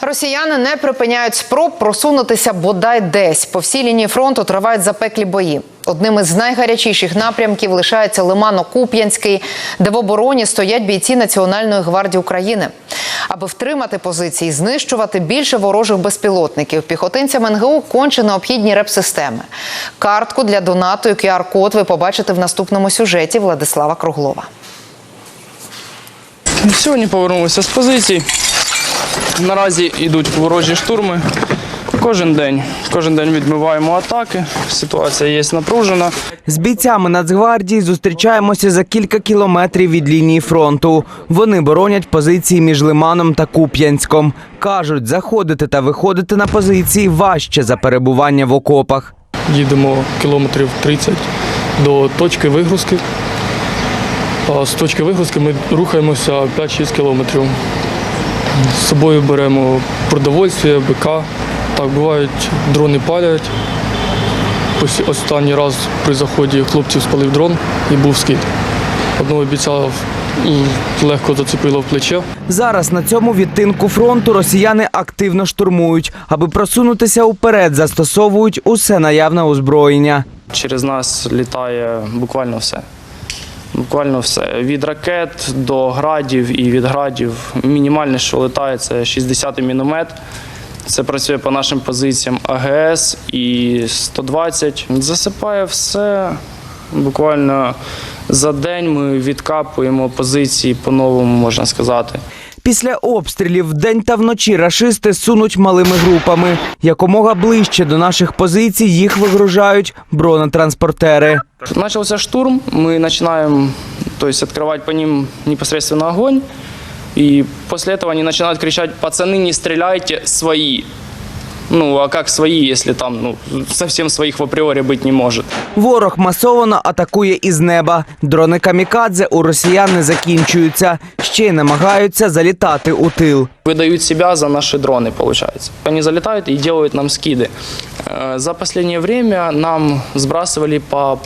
Росіяни не припиняють спроб просунутися бодай десь. По всій лінії фронту тривають запеклі бої. Одним із найгарячіших напрямків лишається Лимано-Куп'янський, де в обороні стоять бійці Національної гвардії України. Аби втримати позиції, знищувати більше ворожих безпілотників, піхотинцям НГУ конче необхідні реп-системи. Картку для донату і QR-код ви побачите в наступному сюжеті Владислава Круглова. Сьогодні повернулися з позицій. Наразі йдуть ворожі штурми. Кожен день. Кожен день відбиваємо атаки. Ситуація є напружена. З бійцями Нацгвардії зустрічаємося за кілька кілометрів від лінії фронту. Вони боронять позиції між Лиманом та Куп'янськом. Кажуть, заходити та виходити на позиції важче за перебування в окопах. Їдемо кілометрів 30 до точки вигрузки. З точки вигрузки ми рухаємося 5-6 кілометрів. З собою беремо продовольствие, БК. Так, бувають, дрони палять. Ось Останній раз при заході хлопців спалив дрон і був скид. Одного бійця легко зацепило в плече. Зараз на цьому відтинку фронту росіяни активно штурмують. Аби просунутися уперед, застосовують усе наявне озброєння. Через нас літає буквально все. Буквально все. Від ракет до градів і від градів. Мінімальне, що летає, це 60-й міномет. Це працює по нашим позиціям АГС і 120. Засипає все. Буквально за день ми відкапуємо позиції по-новому, можна сказати. Після обстрілів вдень та вночі рашисти сунуть малими групами. Якомога ближче до наших позицій їх вигружають бронетранспортери. Начался штурм, мы начинаем то есть, открывать по ним непосредственно огонь. И после этого они начинают кричать, пацаны, не стреляйте, свои. Ну, а как свои, если там ну, совсем своих в априори быть не может? Ворог масово атакує із неба. Дрони камікадзе у росіян не закінчуються. Ще й намагаються залітати у тил. Выдают себя за наши дроны, получается. Они залетают и делают нам скиды. Э, За последнее время нам сбрасывали по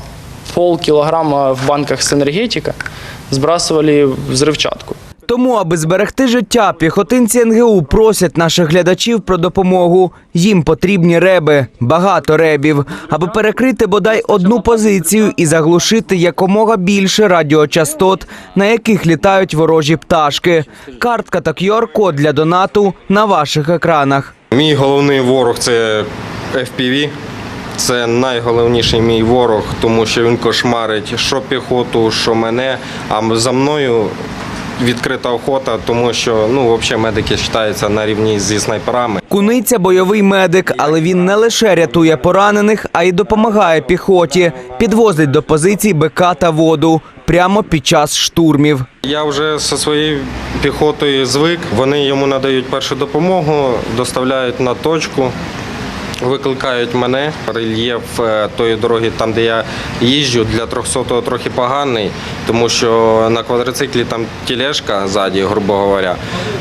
полкилограмма в банках с энергетика, сбрасывали взрывчатку. Тому, аби зберегти життя, піхотинці НГУ просять наших глядачів про допомогу. Їм потрібні реби, багато ребів, аби перекрити бодай одну позицію і заглушити якомога більше радіочастот, на яких літають ворожі пташки. Картка та QR-код для донату на ваших екранах. Мій головний ворог це FPV. Це найголовніший мій ворог, тому що він кошмарить що піхоту, що мене. А за мною відкрита охота, тому що ну, взагалі медики вважаються на рівні зі снайперами. Куниця бойовий медик, але він не лише рятує поранених, а й допомагає піхоті. Підвозить до позицій БК та воду прямо під час штурмів. Я вже зі своєю піхотою звик. Вони йому надають першу допомогу, доставляють на точку. Викликають мене. Рельєф е, тої дороги, там де я їжджу, для 300-го трохи поганий, тому що на квадроциклі там тілешка ззаді, грубо говоря.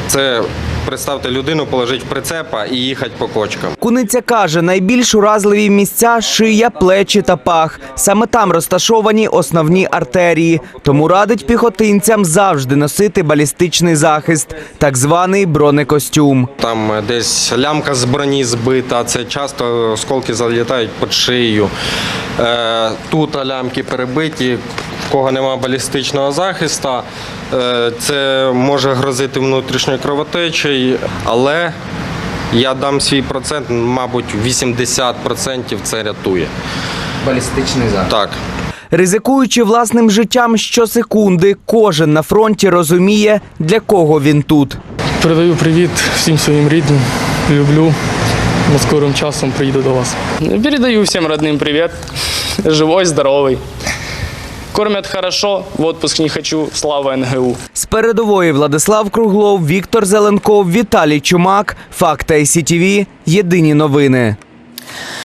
Це представте людину, положити в прицепа і їхати по кочкам. Куниця каже, найбільш уразливі місця шия, плечі та пах. Саме там розташовані основні артерії. Тому радить піхотинцям завжди носити балістичний захист, так званий бронекостюм. Там е, десь лямка з броні збита, це часто осколки залітають під шию. Е, Тут лямки перебиті, в кого немає балістичного захисту. Е, Це може грозити внутрішньою кровотечею, але я дам свій процент, мабуть, 80% це рятує. балістичний захист. Так. Ризикуючи власним життям щосекунди, кожен на фронті розуміє, для кого він тут. Передаю привіт всім своїм рідним. Люблю. Скорим часом приїду до вас. Передаю всім родним привіт. Живой, здоровий. Кормят хорошо, в отпуск не хочу. Слава НГУ. З передової Владислав Круглов, Віктор Зеленков, Віталій Чумак. Факта СІТІВІ. Єдині новини.